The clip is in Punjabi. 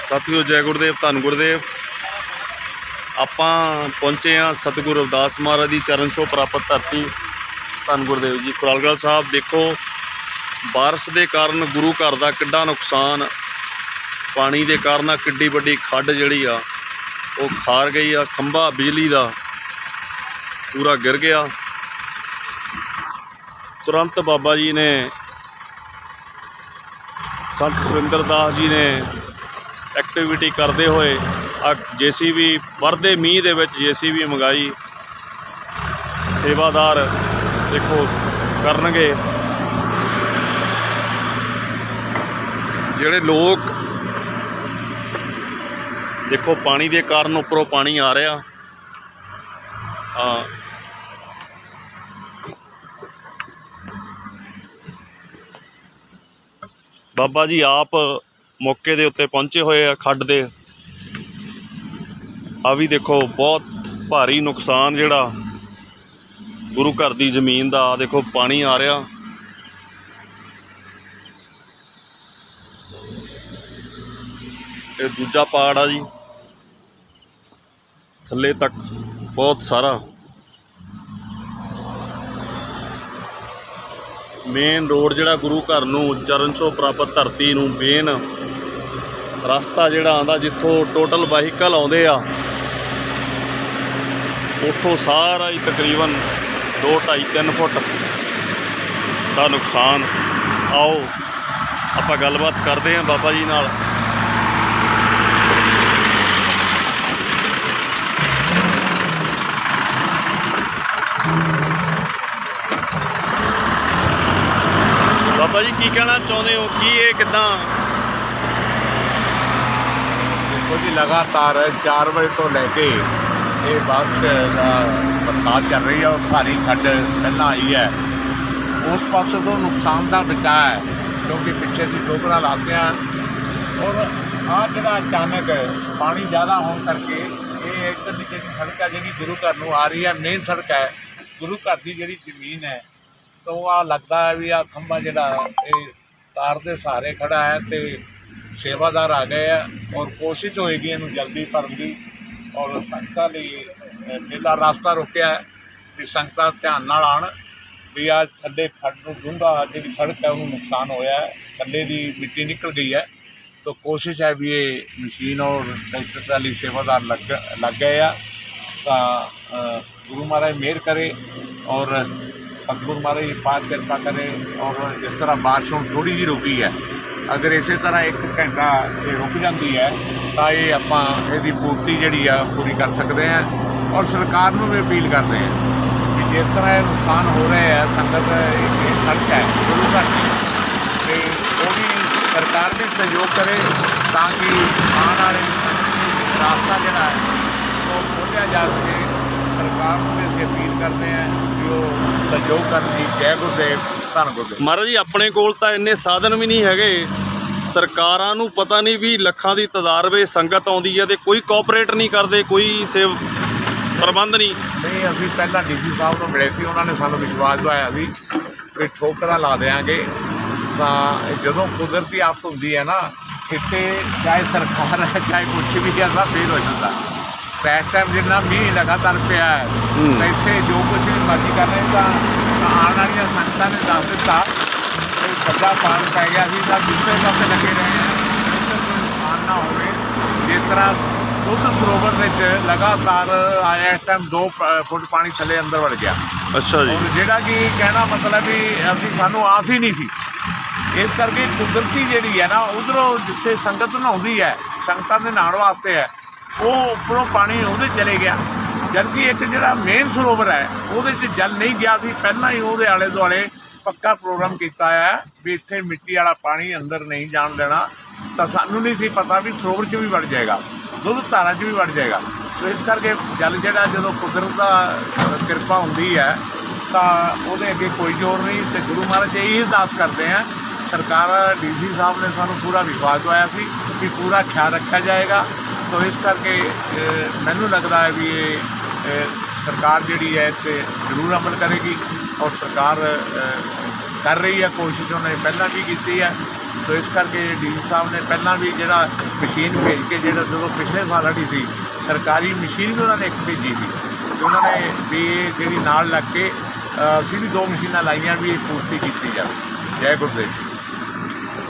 ਸਾਥੀਓ ਜੈ ਗੁਰਦੇਵ ਧੰਨ ਗੁਰਦੇਵ। ਆਪਾਂ ਪਹੁੰਚੇ ਆ ਸਤਿਗੁਰੂ ਅਵਦਾਸ ਮਹਾਰਾਜ ਦੀ ਚਰਨ ਛੋਹ ਪ੍ਰਾਪਤ ਧਰਤੀ। ਧੰਨ ਗੁਰਦੇਵ ਜੀ, ਕੁਰਾਲਗੜ੍ਹ ਸਾਹਿਬ, ਦੇਖੋ, ਬਾਰਿਸ਼ ਦੇ ਕਾਰਨ ਗੁਰੂ ਘਰ ਦਾ ਕਿੱਡਾ ਨੁਕਸਾਨ, ਪਾਣੀ ਦੇ ਕਾਰਨ ਕਿੱਡੀ ਵੱਡੀ ਖੱਡ ਜਿਹੜੀ ਆ, ਉਹ ਖਾਰ ਗਈ ਆ, ਖੰਭਾ ਬਿਜਲੀ ਦਾ ਪੂਰਾ ਗਿਰ ਗਿਆ। ਤੁਰੰਤ ਬਾਬਾ ਜੀ ਨੇ ਸੰਤ ਸੁਰਿੰਦਰ ਦਾਸ ਜੀ ਨੇ ਐਕਟੀਵਿਟੀ ਕਰਦੇ ਹੋਏ ਆ ਜੀਸੀਬੀ, ਵਰਦੇ ਮੀਂਹ ਦੇ ਵਿੱਚ ਜੀਸੀਬੀ ਮੰਗਾਈ। ਸੇਵਾਦਾਰ ਦੇਖੋ ਕਰਨਗੇ। ਜਿਹੜੇ ਲੋਕ ਦੇਖੋ ਪਾਣੀ ਦੇ ਕਾਰਨ ਉੱਪਰੋਂ ਪਾਣੀ ਆ ਰਿਹਾ। ਆ ਬਾਬਾ ਜੀ ਆਪ ਮੌਕੇ ਦੇ ਉੱਤੇ ਪਹੁੰਚੇ ਹੋਏ ਆ ਖੱਡ ਦੇ। ਆ ਵੀ ਦੇਖੋ, ਬਹੁਤ ਭਾਰੀ ਨੁਕਸਾਨ ਜਿਹੜਾ ਗੁਰੂ ਘਰ ਦੀ ਜ਼ਮੀਨ ਦਾ। ਆ ਦੇਖੋ, ਪਾਣੀ ਆ ਰਿਹਾ। ਇਹ ਦੂਜਾ ਪਾੜ ਆ ਜੀ। ਥੱਲੇ ਤੱਕ ਬਹੁਤ ਸਾਰਾ ਮੇਨ ਰੋਡ ਜਿਹੜਾ ਗੁਰੂ ਘਰ ਨੂੰ ਚਰਨ ਛੋਹ ਪ੍ਰਾਪਤ ਧਰਤੀ ਨੂੰ ਮੇਨ ਰਸਤਾ ਜਿਹੜਾ ਆਂਦਾ ਜਿੱਥੋਂ ਟੋਟਲ ਵਹੀਕਲ ਆਉਂਦੇ ਆ, ਉੱਥੋਂ ਸਾਰਾ ਹੀ ਤਕਰੀਬਨ 2 2.5 3 ਫੁੱਟ ਦਾ ਨੁਕਸਾਨ। ਆਓ, ਆਪਾਂ ਗੱਲਬਾਤ ਕਰਦੇ ਹਾਂ ਬਾਬਾ ਜੀ ਨਾਲ। ਭਾਜੀ, ਕੀ ਕਹਿਣਾ ਚਾਹੁੰਦੇ ਹੋ? ਕੀ ਇਹ ਕਿਦਾਂ? ਦੇਖੋ ਜੀ, ਲਗਾਤਾਰ 4 ਵਜੇ ਤੋਂ ਲੈ ਕੇ ਇਹ ਬਾਰਿਸ਼ ਦਾ ਬਰਸਾਤ ਚੱਲ ਰਹੀ ਹੈ ਔਰ ਭਾਰੀ ਖੱਡ ਪਹਿਲਾਂ ਆਈ ਹੈ। ਉਸ ਪਾਸੇ ਤੋਂ ਨੁਕਸਾਨ ਦਾ ਬਚਾਅ ਹੈ, ਕਿਉਂਕਿ ਪਿੱਛੇ ਦੀ ਟੋਕਰਾ ਲਾਤੇ ਆ ਔਰ ਆ ਜਿਹੜਾ ਅਚਾਨਕ ਪਾਣੀ ਜ਼ਿਆਦਾ ਹੋਣ ਕਰਕੇ ਇਹ ਇੱਧਰ ਦੀ ਜਿਹੜੀ ਸੜਕ ਹੈ, ਜਿਹੜੀ ਗੁਰੂ ਘਰ ਨੂੰ ਆ ਰਹੀ ਹੈ ਮੇਨ ਸੜਕ ਹੈ, ਗੁਰੂ ਘਰ ਦੀ ਜਿਹੜੀ ਜ਼ਮੀਨ ਹੈ ਤੋਂ ਆ ਲੱਗਦਾ ਹੈ ਵੀ ਆ ਖੰਭਾ ਜਿਹੜਾ ਇਹ ਤਾਰ ਦੇ ਸਹਾਰੇ ਖੜਾ ਹੈ ਤੇ ਸੇਵਾਦਾਰ ਆ ਗਏ ਆ ਔਰ ਕੋਸ਼ਿਸ਼ ਹੋਏਗੀ ਇਹਨੂੰ ਜਲਦੀ ਭਰਨ ਦੀ ਔਰ ਸੰਗਤਾਂ ਲਈ ਅ, ਮੇਲਾ ਰਸਤਾ ਰੁਕਿਆ ਹੈ ਵੀ ਸੰਗਤਾਂ ਧਿਆਨ ਨਾਲ ਆਣ ਵੀ ਆ ਥੱਲੇ ਖੱਡ ਨੂੰ ਡੂੰਘਾ ਜਿਹੜੀ ਸੜਕ ਹੈ ਉਹਨੂੰ ਨੁਕਸਾਨ ਹੋਇਆ ਹੈ ਥੱਲੇ ਦੀ ਮਿੱਟੀ ਨਿਕਲ ਗਈ ਹੈ तो कोशिश है भी ये मशीन और ट्रैक्टर ट्राली सेवादार लग लग गए आ ਤਾਂ ਅ, ਗੁਰੂ ਮਹਾਰਾਜ ਮਿਹਰ ਕਰੇ ਔਰ ਸਤਿਗੁਰੂ ਮਹਾਰਾਜ ਪਾਕ ਕਿਰਪਾ ਕਰੇ ਔਰ ਜਿਸ ਤਰ੍ਹਾਂ ਬਾਰਿਸ਼ ਹੁਣ ਥੋੜੀ ਜਿਹੀ ਰੁਕੀ ਹੈ, ਅਗਰ ਇਸੇ ਤਰ੍ਹਾਂ ਇੱਕ ਘੰਟਾ ਇਹ ਰੁਕ ਜਾਂਦੀ ਹੈ, ਤਾਂ ਇਹ ਆਪਾਂ ਇਹਦੀ ਪੂਰਤੀ ਜਿਹੜੀ ਆ ਪੂਰੀ ਕਰ ਸਕਦੇ ਹਾਂ ਔਰ ਸਰਕਾਰ ਨੂੰ ਵੀ ਅਪੀਲ ਕਰਦੇ ਹਾਂ ਕਿ ਜਿਸ ਤਰ੍ਹਾਂ ਇਹ ਨੁਕਸਾਨ ਹੋ ਰਿਹਾ ਹੈ, ਸੰਗਤ ਇਹ ਇਹ ਸੜਕ ਹੈ, ਗੁਰੂ ਘਰ ਦੀ, ਤੇ ਉਹ ਵੀ ਸਰਕਾਰ ਵੀ ਸਹਿਯੋਗ ਕਰੇ ਤਾਂ ਕਿ ਆਉਣ ਵਾਲੇ ਰਾਸਤਾ ਜਿਹੜਾ ਹੈ ਉਹ ਖੋਲ੍ਹਿਆ ਜਾ ਸਕੇ। ਸਰਕਾਰ ਨੂੰ ਵੀ ਅਸੀਂ ਅਪੀਲ ਕਰਦੇ ਹਾਂ ਕਿ ਉਹ ਸਹਿਯੋਗ ਕਰਨ ਦੀ ਜੈ ਗੁਰਦੇਵ ਧੰਨ ਗੁਰਦੇਵ। ਮਹਾਰਾਜ ਜੀ ਆਪਣੇ ਕੋਲ ਤਾਂ ਇੰਨੇ ਸਾਧਨ ਵੀ ਨਹੀਂ ਹੈਗੇ। ਸਰਕਾਰਾਂ ਨੂੰ ਪਤਾ ਨਹੀਂ ਵੀ ਲੱਖਾਂ ਦੀ ਤਾਦਾਦ ਵਿੱਚ ਸੰਗਤ ਆਉਂਦੀ ਹੈ ਤੇ ਕੋਈ ਕੋਆਪਰੇਟ ਨਹੀਂ ਕਰਦੇ ਕੋਈ ਸੇਵ ਪ੍ਰਬੰਧ ਨਹੀਂ। ਨਹੀਂ ਅਸੀਂ ਪਹਿਲਾਂ ਡੀਸੀ ਸਾਹਿਬ ਨੂੰ ਮਿਲੇ ਸੀ ਉਹਨਾਂ ਨੇ ਸਾਨੂੰ ਵਿਸ਼ਵਾਸ ਦਿਵਾਇਆ ਸੀ ਕਿ ਠੋਕਰਾਂ ਲਾ ਦੇਾਂਗੇ ਤਾਂ ਜਦੋਂ ਕੁਦਰਤੀ ਆਫਤ ਹੁੰਦੀ ਹੈ ਨਾ ਇੱਥੇ ਚਾਹੇ ਸਰਕਾਰ ਹੈ ਚਾਹੇ ਕੁਛ ਵੀ ਹੈ ਸਭ ਫੇਲ ਹੋ ਜਾਂਦਾ। ਇਸ ਟਾਈਮ ਜਿੰਨਾ ਮੀਂਹ ਲਗਾਤਾਰ ਪਿਆ ਹੈ। ਤਾਂ ਇੱਥੇ ਜੋ ਕੁਝ ਵੀ ਮਰਜ਼ੀ ਕਰ ਰਹੇ ਤਾਂ ਤਾਂ ਆਉਣ ਵਾਲੀਆਂ ਸੰਗਤਾਂ ਨੇ ਦੱਸ ਦਿੱਤਾ ਕਿ ਵੱਡਾ ਪਾਣ ਪੈ ਗਿਆ ਸੀ ਤਾਂ ਦੂਸਰੇ ਪਾਸੇ ਲੱਗੇ ਰਹੇ ਨੁਕਸਾਨ ਨਾ ਹੋਵੇ ਜਿਸ ਤਰ੍ਹਾਂ ਦੁੱਧ ਸਰੋਵਰ ਵਿੱਚ ਲਗਾਤਾਰ ਆਇਆ ਇਸ ਟਾਈਮ 2 ਫੁੱਟ ਪਾਣੀ ਥੱਲੇ ਅੰਦਰ ਵੜ ਗਿਆ। ਅੱਛਾ ਜੀ। ਜਿਹੜਾ ਕਿ ਕਹਿਣਾ ਮਤਲਬ ਵੀ ਅਸੀਂ ਸਾਨੂੰ ਆਸ ਹੀ ਨਹੀਂ ਸੀ। ਇਸ ਕਰਕੇ ਕੁਦਰਤੀ ਜਿਹੜੀ ਹੈ ਨਾ ਉਧਰੋਂ ਜਿੱਥੇ ਸੰਗਤ ਨਹਾਉਂਦੀ ਹੈ ਸੰਗਤਾਂ ਦੇ ਨਹਾਉਣ ਵਾਸਤੇ ਹੈ ਉਹ ਉੱਪਰੋਂ ਪਾਣੀ ਉਹਦੇ ਚਲੇ ਗਿਆ। ਜਦਕਿ ਇੱਕ ਜਿਹੜਾ ਮੇਨ ਸਰੋਵਰ ਹੈ, ਉਹਦੇ 'ਚ ਜਲ ਨਹੀਂ ਗਿਆ ਸੀ। ਪਹਿਲਾਂ ਹੀ ਉਹਦੇ ਆਲੇ ਦੁਆਲੇ ਪੱਕਾ ਪ੍ਰੋਗਰਾਮ ਕੀਤਾ ਹੈ ਵੀ ਇੱਥੇ ਮਿੱਟੀ ਵਾਲਾ ਪਾਣੀ ਅੰਦਰ ਨਹੀਂ ਜਾਣ ਦੇਣਾ। ਤਾਂ ਸਾਨੂੰ ਨਹੀਂ ਸੀ ਪਤਾ ਵੀ ਸਰੋਵਰ 'ਚ ਵੀ ਵੜ ਜਾਏਗਾ, ਦੁੱਧ ਧਾਰਾ 'ਚ ਵੀ ਵੜ ਜਾਏਗਾ। ਸੋ ਇਸ ਕਰਕੇ ਜਲ ਜਿਹੜਾ ਜਦੋਂ ਕੁਦਰਤ ਦਾ ਕਿਰਪਾ ਹੁੰਦੀ ਹੈ, ਤਾਂ ਉਹਦੇ ਅੱਗੇ ਕੋਈ ਜ਼ੋਰ ਨਹੀਂ। ਤੇ ਗੁਰੂ ਮਹਾਰਾਜ ਇਹ ਅਰਦਾਸ ਕਰਦੇ ਆ। ਸਰਕਾਰ ਡੀਸੀ ਸਾਹਿਬ ਨੇ ਸਾਨੂੰ ਪੂਰਾ ਵਿਸ਼ਵਾਸ ਦਵਾਇਆ ਸੀ ਕਿ ਪੂਰਾ ਖਿਆਲ ਰੱਖਿਆ ਜਾਏਗਾ। ਤਾਂ ਇਸ ਕਰਕੇ ਮੈਨੂੰ ਲੱਗਦਾ ਹੈ ਵੀ ਇਹ ਸਰਕਾਰ ਜਿਹੜੀ ਹੈ ਤੇ ਜ਼ਰੂਰ ਅਮਲ ਕਰੇਗੀ ਔਰ ਸਰਕਾਰ ਕਰ ਰਹੀ ਹੈ ਕੋਸ਼ਿਸ਼, ਉਹਨੇ ਪਹਿਲਾਂ ਵੀ ਕੀਤੀ ਹੈ। ਸੋ ਇਸ ਕਰਕੇ ਡੀ ਸਾਹਿਬ ਨੇ ਪਹਿਲਾਂ ਵੀ ਜਿਹੜਾ ਮਸ਼ੀਨ ਭੇਜ ਕੇ, ਜਿਹੜਾ ਜਦੋਂ ਪਿਛਲੇ ਸਾਲ ਅੜੀ ਸੀ, ਸਰਕਾਰੀ ਮਸ਼ੀਨ ਵੀ ਉਹਨਾਂ ਨੇ ਇੱਕ ਭੇਜੀ ਸੀ। ਤੇ ਉਹਨਾਂ ਨੇ ਵੀ ਇਹ ਜਿਹੜੀ ਨਾਲ ਲੱਗ ਕੇ ਅਸੀਂ ਵੀ ਦੋ ਮਸ਼ੀਨਾਂ ਲਾਈਆਂ ਵੀ ਇਹ ਪੂਰਤੀ ਕੀਤੀ ਜਾਵੇ। ਜੈ ਗੁਰਦੇਵ